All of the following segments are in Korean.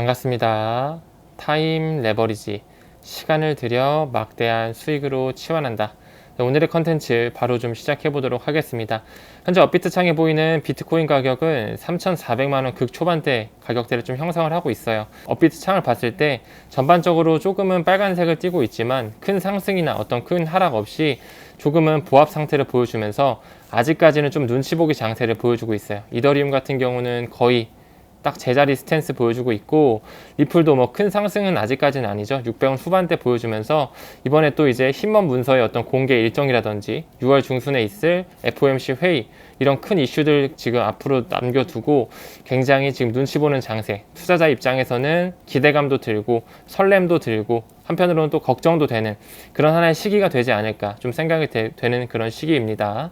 반갑습니다. 타임 레버리지. 시간을 들여 막대한 수익으로 치환한다. 네, 오늘의 컨텐츠 바로 좀 시작해 보도록 하겠습니다. 현재 업비트 창에 보이는 비트코인 가격은 3,400만원 극 초반대 가격대를 좀 형성을 하고 있어요. 업비트 창을 봤을 때 전반적으로 조금은 빨간색을 띠고 있지만 큰 상승이나 어떤 큰 하락 없이 조금은 보합 상태를 보여주면서 아직까지는 좀 눈치 보기 장세를 보여주고 있어요. 이더리움 같은 경우는 거의 딱 제자리 스탠스 보여주고 있고 리플도 뭐 큰 상승은 아직까지는 아니죠. 600원 후반대 보여주면서 이번에 또 이제 힘먼 문서의 어떤 공개 일정이라든지 6월 중순에 있을 FOMC 회의 이런 큰 이슈들 지금 앞으로 남겨두고 굉장히 지금 눈치 보는 장세. 투자자 입장에서는 기대감도 들고 설렘도 들고 한편으로는 또 걱정도 되는 그런 하나의 시기가 되지 않을까 좀 생각이 되, 는 그런 시기입니다.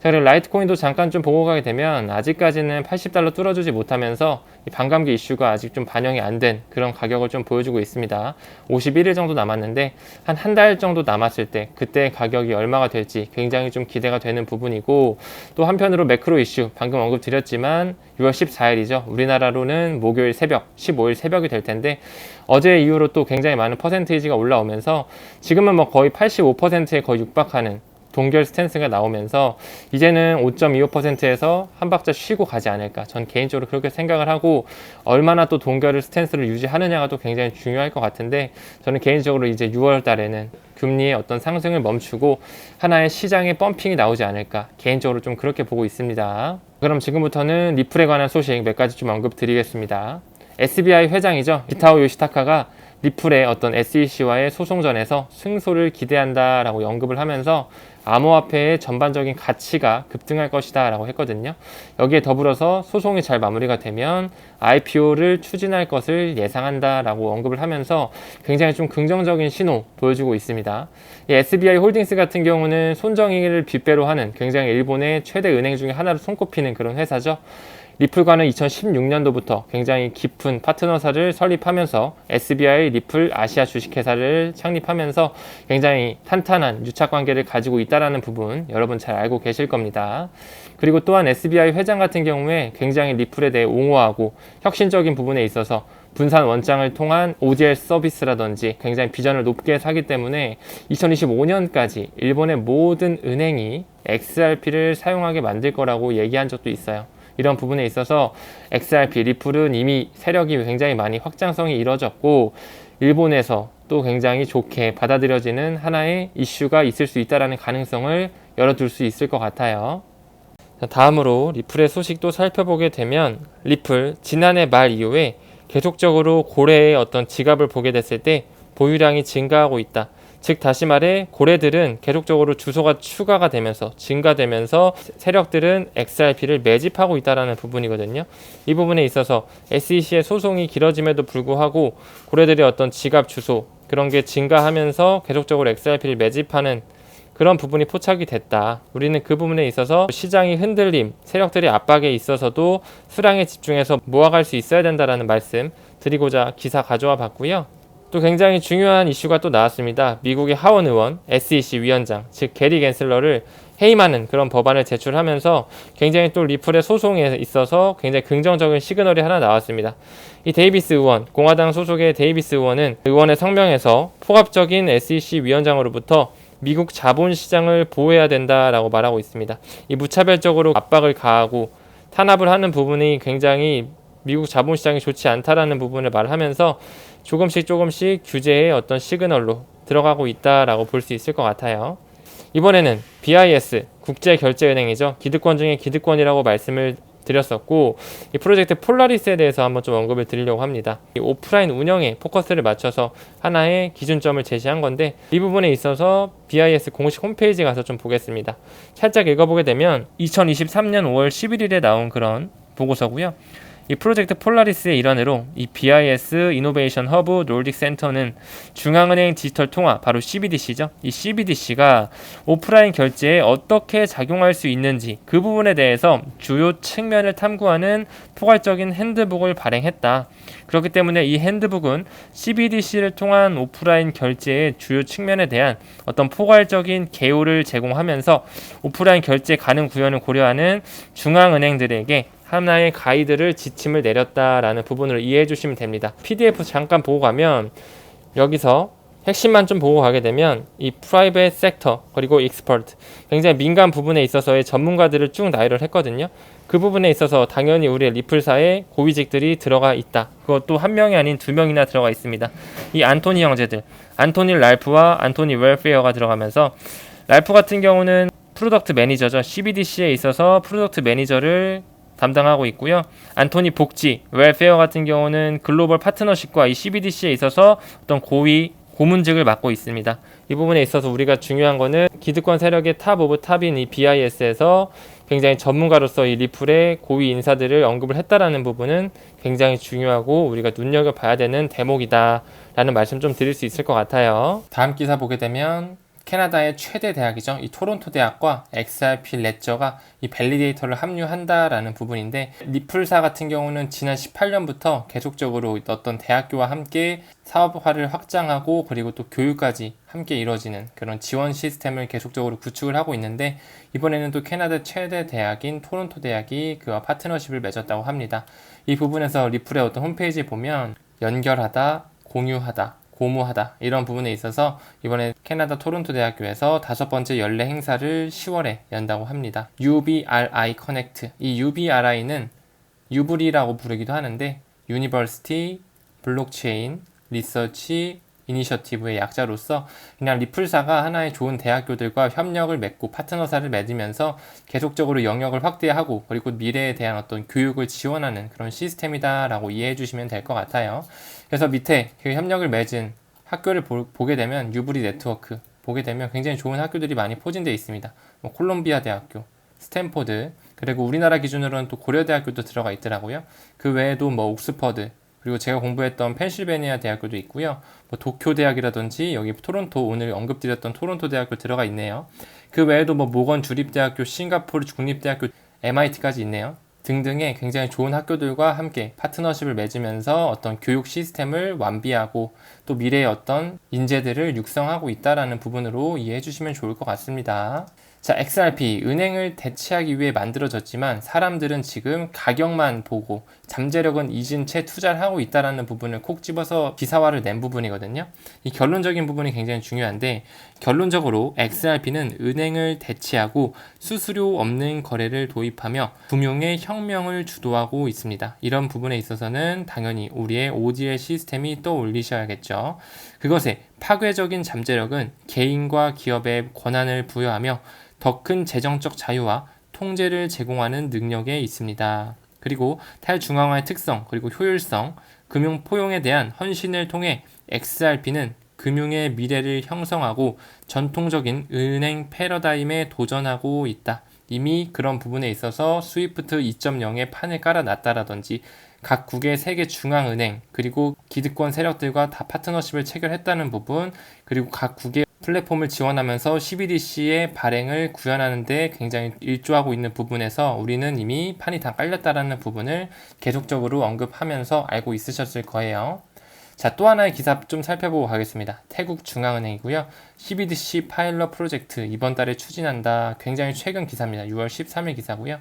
자, 그리고 라이트코인도 잠깐 좀 보고 가게 되면 아직까지는 80달러 뚫어주지 못하면서 이 반감기 이슈가 아직 좀 반영이 안 된 그런 가격을 좀 보여주고 있습니다. 51일 정도 남았는데 한 한 달 정도 남았을 때 그때 가격이 얼마가 될지 굉장히 좀 기대가 되는 부분이고 또 한편으로 매크로 이슈 방금 언급드렸지만 6월 14일이죠. 우리나라로는 목요일 새벽 15일 새벽이 될 텐데 어제 이후로 또 굉장히 많은 퍼센테이지가 올라오면서 지금은 뭐 거의 85%에 거의 육박하는 동결 스탠스가 나오면서 이제는 5.25%에서 한 박자 쉬고 가지 않을까. 전 개인적으로 그렇게 생각을 하고 얼마나 또 동결을 스탠스를 유지하느냐가 또 굉장히 중요할 것 같은데 저는 개인적으로 이제 6월 달에는 금리의 어떤 상승을 멈추고 하나의 시장의 펌핑이 나오지 않을까. 개인적으로 좀 그렇게 보고 있습니다. 그럼 지금부터는 리플에 관한 소식 몇 가지 좀 언급 드리겠습니다. SBI 회장이죠. 기타오 요시타카가 리플의 어떤 SEC와의 소송전에서 승소를 기대한다라고 언급을 하면서 암호화폐의 전반적인 가치가 급등할 것이다 라고 했거든요. 여기에 더불어서 소송이 잘 마무리가 되면 IPO를 추진할 것을 예상한다 라고 언급을 하면서 굉장히 좀 긍정적인 신호 보여주고 있습니다. SBI 홀딩스 같은 경우는 손정익을 빗배로 하는 굉장히 일본의 최대 은행 중에 하나로 손꼽히는 그런 회사죠. 리플과는 2016년도부터 굉장히 깊은 파트너사를 설립하면서 SBI 리플 아시아 주식회사를 창립하면서 굉장히 탄탄한 유착 관계를 가지고 있다라는 부분 여러분 잘 알고 계실 겁니다. 그리고 또한 SBI 회장 같은 경우에 굉장히 리플에 대해 옹호하고 혁신적인 부분에 있어서 분산 원장을 통한 OGL 서비스라든지 굉장히 비전을 높게 사기 때문에 2025년까지 일본의 모든 은행이 XRP를 사용하게 만들 거라고 얘기한 적도 있어요. 이런 부분에 있어서 XRP 리플은 이미 세력이 굉장히 많이 확장성이 이루어졌고 일본에서 또 굉장히 좋게 받아들여지는 하나의 이슈가 있을 수 있다라는 가능성을 열어둘 수 있을 것 같아요. 다음으로 리플의 소식도 살펴보게 되면 리플 지난해 말 이후에 계속적으로 고래의 어떤 지갑을 보게 됐을 때 보유량이 증가하고 있다. 즉 다시 말해 고래들은 계속적으로 주소가 추가가 되면서 증가되면서 세력들은 XRP를 매집하고 있다라는 부분이거든요. 이 부분에 있어서 SEC의 소송이 길어짐에도 불구하고 고래들의 어떤 지갑 주소 그런 게 증가하면서 계속적으로 XRP를 매집하는 그런 부분이 포착이 됐다. 우리는 그 부분에 있어서 시장이 흔들림, 세력들의 압박에 있어서도 수량에 집중해서 모아갈 수 있어야 된다라는 말씀 드리고자 기사 가져와 봤고요. 또 굉장히 중요한 이슈가 또 나왔습니다. 미국의 하원 의원, SEC 위원장, 즉 게리 겐슬러를 해임하는 그런 법안을 제출하면서 굉장히 또 리플의 소송에 있어서 굉장히 긍정적인 시그널이 하나 나왔습니다. 이 데이비스 의원, 공화당 소속의 데이비스 의원은 의원의 성명에서 포괄적인 SEC 위원장으로부터 미국 자본시장을 보호해야 된다라고 말하고 있습니다. 이 무차별적으로 압박을 가하고 탄압을 하는 부분이 굉장히 미국 자본시장이 좋지 않다라는 부분을 말하면서 조금씩 조금씩 규제의 어떤 시그널로 들어가고 있다라고 볼 수 있을 것 같아요. 이번에는 BIS 국제결제은행이죠. 기득권 중에 기득권이라고 말씀을 드렸었고 이 프로젝트 폴라리스에 대해서 한번 좀 언급을 드리려고 합니다. 오프라인 운영에 포커스를 맞춰서 하나의 기준점을 제시한 건데 이 부분에 있어서 BIS 공식 홈페이지 가서 좀 보겠습니다. 살짝 읽어보게 되면 2023년 5월 11일에 나온 그런 보고서고요. 이 프로젝트 폴라리스의 일환으로 이 BIS 이노베이션 허브 놀딕 센터는 중앙은행 디지털 통화 바로 CBDC죠. 이 CBDC가 오프라인 결제에 어떻게 작용할 수 있는지 그 부분에 대해서 주요 측면을 탐구하는 포괄적인 핸드북을 발행했다. 그렇기 때문에 이 핸드북은 CBDC를 통한 오프라인 결제의 주요 측면에 대한 어떤 포괄적인 개요를 제공하면서 오프라인 결제 가능 구현을 고려하는 중앙은행들에게 하나의 가이드를 지침을 내렸다라는 부분을 이해해 주시면 됩니다. PDF 잠깐 보고 가면 여기서 핵심만 좀 보고 가게 되면 이 프라이빗 섹터 그리고 익스퍼트 굉장히 민감 부분에 있어서의 전문가들을 쭉 나열을 했거든요. 그 부분에 있어서 당연히 우리의 리플사에 고위직들이 들어가 있다. 그것도 한 명이 아닌 두 명이나 들어가 있습니다. 이 안토니 형제들, 안토니 랄프와 안토니 웰페어가 들어가면서 랄프 같은 경우는 프로덕트 매니저죠. CBDC에 있어서 프로덕트 매니저를 담당하고 있고요. 안토니 복지, 웰페어 같은 경우는 글로벌 파트너십과 이 CBDC에 있어서 어떤 고위 고문직을 맡고 있습니다. 이 부분에 있어서 우리가 중요한 거는 기득권 세력의 탑 오브 탑인 이 BIS에서 굉장히 전문가로서 이 리플의 고위 인사들을 언급을 했다라는 부분은 굉장히 중요하고 우리가 눈여겨봐야 되는 대목이다라는 말씀 좀 드릴 수 있을 것 같아요. 다음 기사 보게 되면 캐나다의 최대 대학이죠. 이 토론토 대학과 XRP 레저가 이 밸리데이터를 합류한다라는 부분인데 리플사 같은 경우는 지난 18년부터 계속적으로 어떤 대학교와 함께 사업화를 확장하고 그리고 또 교육까지 함께 이루어지는 그런 지원 시스템을 계속적으로 구축을 하고 있는데 이번에는 또 캐나다 최대 대학인 토론토 대학이 그와 파트너십을 맺었다고 합니다. 이 부분에서 리플의 어떤 홈페이지에 보면 연결하다, 공유하다, 고무하다 이런 부분에 있어서 이번에 캐나다 토론토 대학교에서 다섯 번째 연례 행사를 10월에 연다고 합니다. UBRI 커넥트 이 UBRI는 유브리라고 부르기도 하는데 유니버시티 블록체인 리서치 이니셔티브의 약자로서 그냥 리플사가 하나의 좋은 대학교들과 협력을 맺고 파트너사를 맺으면서 계속적으로 영역을 확대하고 그리고 미래에 대한 어떤 교육을 지원하는 그런 시스템이다라고 이해해 주시면 될 것 같아요. 그래서 밑에 그 협력을 맺은 학교를 보, 게 되면 유브리 네트워크 보게 되면 굉장히 좋은 학교들이 많이 포진되어 있습니다. 뭐 콜롬비아 대학교, 스탠포드, 그리고 우리나라 기준으로는 또 고려대학교도 들어가 있더라고요. 그 외에도 뭐 옥스퍼드, 그리고 제가 공부했던 펜실베니아 대학교도 있고요. 뭐 도쿄 대학이라든지 여기 토론토 오늘 언급드렸던 토론토 대학교 들어가 있네요. 그 외에도 뭐 모건 주립대학교, 싱가포르 국립대학교, MIT까지 있네요. 등등의 굉장히 좋은 학교들과 함께 파트너십을 맺으면서 어떤 교육 시스템을 완비하고 또 미래의 어떤 인재들을 육성하고 있다라는 부분으로 이해해 주시면 좋을 것 같습니다. 자, XRP 은행을 대체하기 위해 만들어졌지만 사람들은 지금 가격만 보고 잠재력은 잊은 채 투자를 하고 있다라는 부분을 콕 집어서 기사화를 낸 부분이거든요. 이 결론적인 부분이 굉장히 중요한데 결론적으로 XRP는 은행을 대체하고 수수료 없는 거래를 도입하며 금융의 혁명을 주도하고 있습니다. 이런 부분에 있어서는 당연히 우리의 ODL 시스템이 떠올리셔야겠죠. 그것의 파괴적인 잠재력은 개인과 기업의 권한을 부여하며 더 큰 재정적 자유와 통제를 제공하는 능력에 있습니다. 그리고 탈중앙화의 특성, 그리고 효율성, 금융 포용에 대한 헌신을 통해 XRP는 금융의 미래를 형성하고 전통적인 은행 패러다임에 도전하고 있다. 이미 그런 부분에 있어서 스위프트 2.0의 판을 깔아놨다라든지 각 국의 세계 중앙은행 그리고 기득권 세력들과 다 파트너십을 체결했다는 부분 그리고 각 국의 플랫폼을 지원하면서 CBDC의 발행을 구현하는 데 굉장히 일조하고 있는 부분에서 우리는 이미 판이 다 깔렸다라는 부분을 계속적으로 언급하면서 알고 있으셨을 거예요. 자, 또 하나의 기사 좀 살펴보고 가겠습니다. 태국 중앙은행이고요. CBDC 파일럿 프로젝트 이번 달에 추진한다. 굉장히 최근 기사입니다. 6월 13일 기사고요.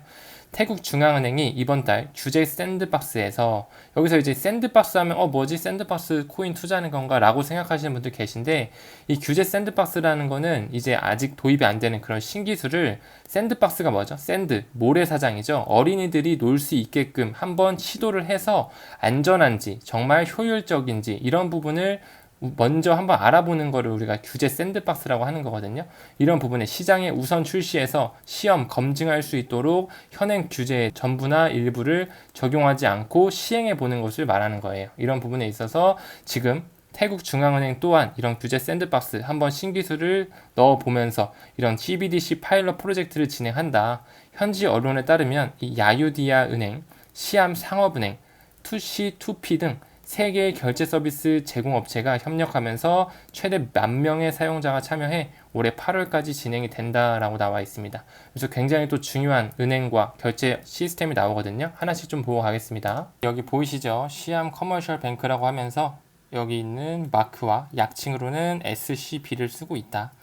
태국 중앙은행이 이번 달 규제 샌드박스에서 여기서 이제 샌드박스 하면 어 뭐지 샌드박스 코인 투자하는 건가 라고 생각하시는 분들 계신데 이 규제 샌드박스라는 거는 이제 아직 도입이 안 되는 그런 신기술을 샌드박스가 뭐죠? 샌드 모래사장이죠. 어린이들이 놀 수 있게끔 한번 시도를 해서 안전한지 정말 효율적인지 이런 부분을 먼저 한번 알아보는 거를 우리가 규제 샌드박스라고 하는 거거든요. 이런 부분에 시장에 우선 출시해서 시험 검증할 수 있도록 현행 규제의 전부나 일부를 적용하지 않고 시행해 보는 것을 말하는 거예요. 이런 부분에 있어서 지금 태국 중앙은행 또한 이런 규제 샌드박스 한번 신기술을 넣어 보면서 이런 CBDC 파일럿 프로젝트를 진행한다. 현지 언론에 따르면 이 야유디아 은행, 시암 상업은행, 투시 투피 등 세계의 결제 서비스 제공업체가 협력하면서 최대 만 명의 사용자가 참여해 올해 8월까지 진행이 된다라고 나와 있습니다. 그래서 굉장히 또 중요한 은행과 결제 시스템이 나오거든요. 하나씩 좀 보고 가겠습니다. 여기 보이시죠? 시암 커머셜 뱅크라고 하면서 여기 있는 마크와 약칭으로는 SCB를 쓰고 있다.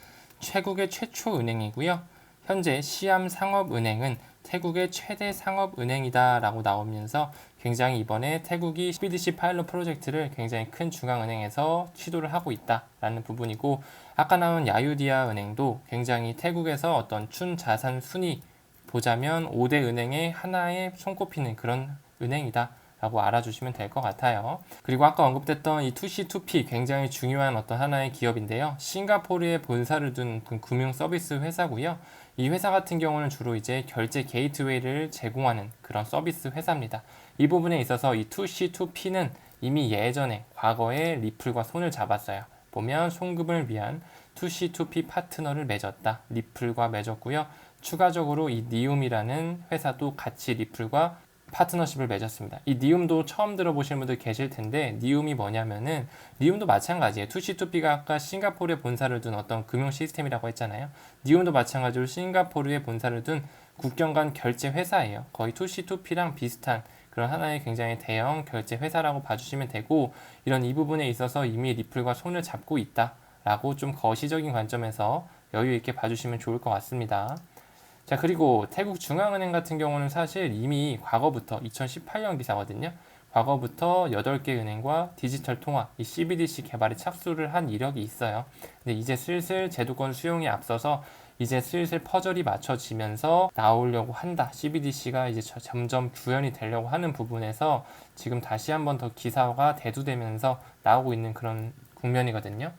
최국의 최초 은행이고요. 현재 시암 상업은행은 태국의 최대 상업은행이다라고 나오면서 굉장히 이번에 태국이 CBDC 파일럿 프로젝트를 굉장히 큰 중앙은행에서 시도를 하고 있다라는 부분이고 아까 나온 야유디아 은행도 굉장히 태국에서 어떤 춘 자산 순위 보자면 5대 은행의 하나에 손꼽히는 그런 은행이다. 라고 알아주시면 될 것 같아요. 그리고 아까 언급됐던 이 2C2P 굉장히 중요한 어떤 하나의 기업인데요. 싱가포르에 본사를 둔그 금융 서비스 회사고요. 이 회사 같은 경우는 주로 이제 결제 게이트웨이를 제공하는 그런 서비스 회사입니다. 이 부분에 있어서 이 2C2P는 이미 예전에 과거에 리플과 손을 잡았어요. 보면 송금을 위한 2C2P 파트너를 맺었다. 리플과 맺었고요. 추가적으로 이 니움이라는 회사도 같이 리플과 파트너십을 맺었습니다. 이 니움도 처음 들어보시는 분들 계실 텐데 니움이 뭐냐면은 니움도 마찬가지예요. 2C2P가 아까 싱가포르에 본사를 둔 어떤 금융 시스템이라고 했잖아요. 니움도 마찬가지로 싱가포르에 본사를 둔 국경 간 결제 회사예요. 거의 2C2P랑 비슷한 그런 하나의 굉장히 대형 결제 회사라고 봐주시면 되고 이런 이 부분에 있어서 이미 리플과 손을 잡고 있다라고 좀 거시적인 관점에서 여유 있게 봐주시면 좋을 것 같습니다. 자, 그리고 태국 중앙은행 같은 경우는 사실 이미 과거부터 2018년 기사거든요. 과거부터 8개 은행과 디지털 통화, 이 CBDC 개발에 착수를 한 이력이 있어요. 근데 이제 슬슬 제도권 수용에 앞서서 이제 슬슬 퍼즐이 맞춰지면서 나오려고 한다. CBDC가 이제 저- 점점 구현이 되려고 하는 부분에서 지금 다시 한번 더 기사가 대두되면서 나오고 있는 그런 국면이거든요.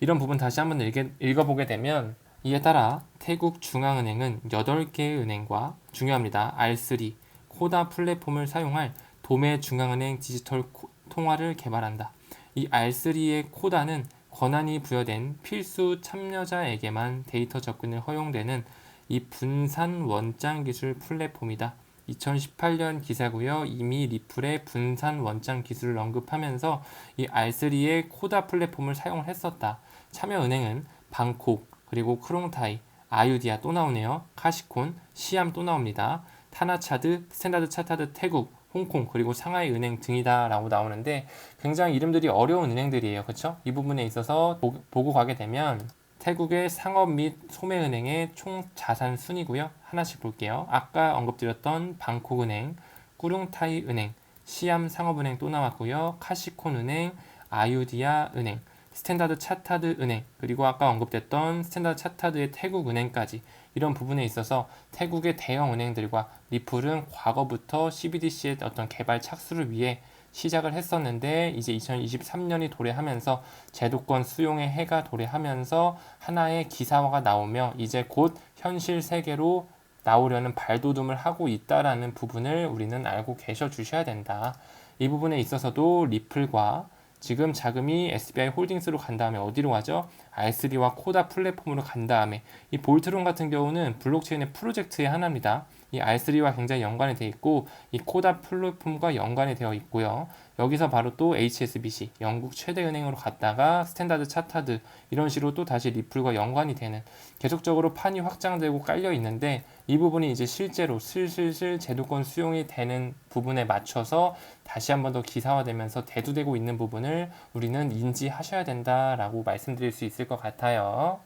이런 부분 다시 한번 읽, 읽어보게 되면 이에 따라 태국 중앙은행은 8개의 은행과 중요합니다. R3 코다 플랫폼을 사용할 도매 중앙은행 디지털 코- 통화를 개발한다. 이 R3의 코다는 권한이 부여된 필수 참여자에게만 데이터 접근을 허용되는 이 분산 원장 기술 플랫폼이다. 2018년 기사고요. 이미 리플의 분산 원장 기술을 언급하면서 이 R3의 코다 플랫폼을 사용을 했었다. 참여은행은 방콕, 그리고 크롱타이, 아유디아 또 나오네요. 카시콘, 시암 또 나옵니다. 타나차드, 스탠다드 차타드 태국, 홍콩 그리고 상하이 은행 등이다라고 나오는데 굉장히 이름들이 어려운 은행들이에요. 그렇죠? 이 부분에 있어서 보, 보고 가게 되면 태국의 상업 및 소매은행의 총 자산 순이고요. 하나씩 볼게요. 아까 언급드렸던 방콕은행, 꾸룽타이 은행, 시암 상업은행 또 나왔고요. 카시콘 은행, 아유디아 은행, 스탠다드 차타드 은행, 그리고 아까 언급됐던 스탠다드 차타드의 태국 은행까지 이런 부분에 있어서 태국의 대형 은행들과 리플은 과거부터 CBDC의 어떤 개발 착수를 위해 시작을 했었는데 이제 2023년이 도래하면서 제도권 수용의 해가 도래하면서 하나의 기사화가 나오며 이제 곧 현실 세계로 나오려는 발돋움을 하고 있다라는 부분을 우리는 알고 계셔 주셔야 된다. 이 부분에 있어서도 리플과 지금 자금이 SBI 홀딩스로 간 다음에 어디로 가죠? R3와 코다 플랫폼으로 간 다음에 이 볼트론 같은 경우는 블록체인의 프로젝트의 하나입니다. 이 R3와 굉장히 연관이 되어 있고 이 코다 플랫폼과 연관이 되어 있고요. 여기서 바로 또 HSBC 영국 최대 은행으로 갔다가 스탠다드 차타드 이런 식으로 또 다시 리플과 연관이 되는 계속적으로 판이 확장되고 깔려 있는데 이 부분이 이제 실제로 슬슬슬 제도권 수용이 되는 부분에 맞춰서 다시 한번 더 기사화되면서 대두되고 있는 부분을 우리는 인지하셔야 된다라고 말씀드릴 수 있을 것 같아요.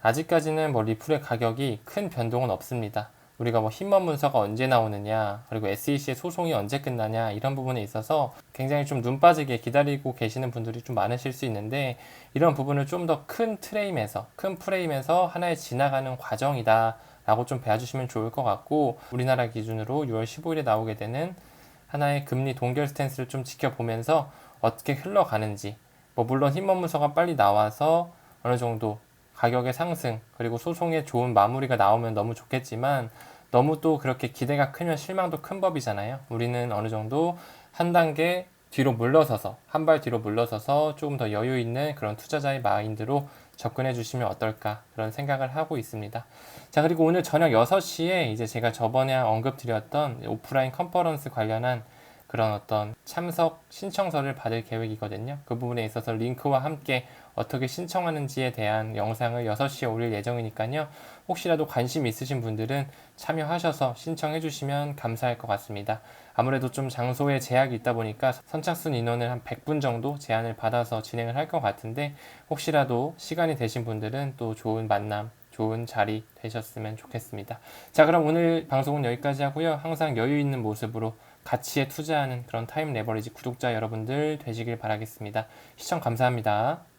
아직까지는 뭐 리플의 가격이 큰 변동은 없습니다. 우리가 뭐 힘먼 문서가 언제 나오느냐, 그리고 SEC의 소송이 언제 끝나냐, 이런 부분에 있어서 굉장히 좀 눈 빠지게 기다리고 계시는 분들이 좀 많으실 수 있는데, 이런 부분을 좀 더 큰 트레임에서, 큰 프레임에서 하나의 지나가는 과정이다, 라고 좀 배워주시면 좋을 것 같고, 우리나라 기준으로 6월 15일에 나오게 되는 하나의 금리 동결 스탠스를 좀 지켜보면서 어떻게 흘러가는지, 뭐 물론 힘먼 문서가 빨리 나와서 어느 정도 가격의 상승 그리고 소송의 좋은 마무리가 나오면 너무 좋겠지만 너무 또 그렇게 기대가 크면 실망도 큰 법이잖아요. 우리는 어느 정도 한 단계 뒤로 물러서서 한 발 뒤로 물러서서 조금 더 여유 있는 그런 투자자의 마인드로 접근해 주시면 어떨까 그런 생각을 하고 있습니다. 자 그리고 오늘 저녁 6시에 이제 제가 저번에 언급드렸던 오프라인 컨퍼런스 관련한 그런 어떤 참석 신청서를 받을 계획이거든요. 그 부분에 있어서 링크와 함께 어떻게 신청하는지에 대한 영상을 6시에 올릴 예정이니까요. 혹시라도 관심 있으신 분들은 참여하셔서 신청해 주시면 감사할 것 같습니다. 아무래도 좀 장소에 제약이 있다 보니까 선착순 인원을 한 100분 정도 제한을 받아서 진행을 할 것 같은데 혹시라도 시간이 되신 분들은 또 좋은 만남, 좋은 자리 되셨으면 좋겠습니다. 자, 그럼 오늘 방송은 여기까지 하고요. 항상 여유 있는 모습으로 가치에 투자하는 그런 타임 레버리지 구독자 여러분들 되시길 바라겠습니다. 시청 감사합니다.